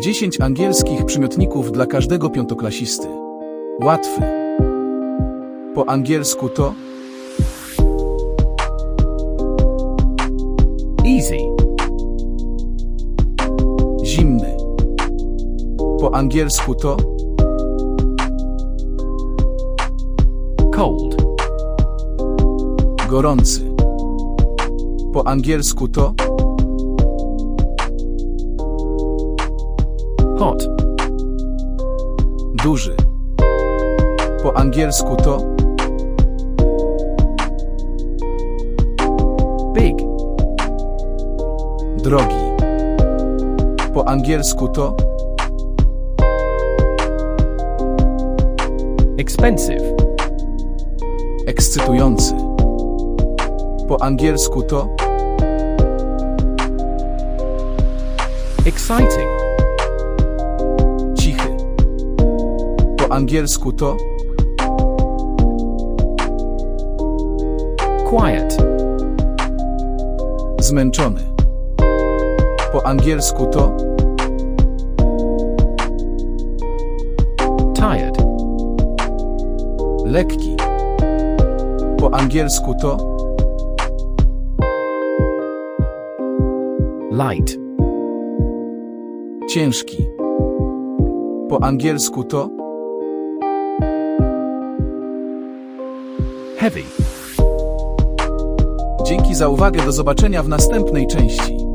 10 angielskich przymiotników dla każdego piątoklasisty. Łatwy. Po angielsku to Easy. zimny. Po angielsku to Cold. gorący. Po angielsku to Hot. duży. Po angielsku to Big. drogi. Po angielsku to Expensive. ekscytujący. Po angielsku to Exciting. Angielsku to Quiet. zmęczony. Po angielsku to Tired. lekki. Po angielsku to Light. ciężki. Po angielsku to Heavy. Dzięki za uwagę, do zobaczenia w następnej części.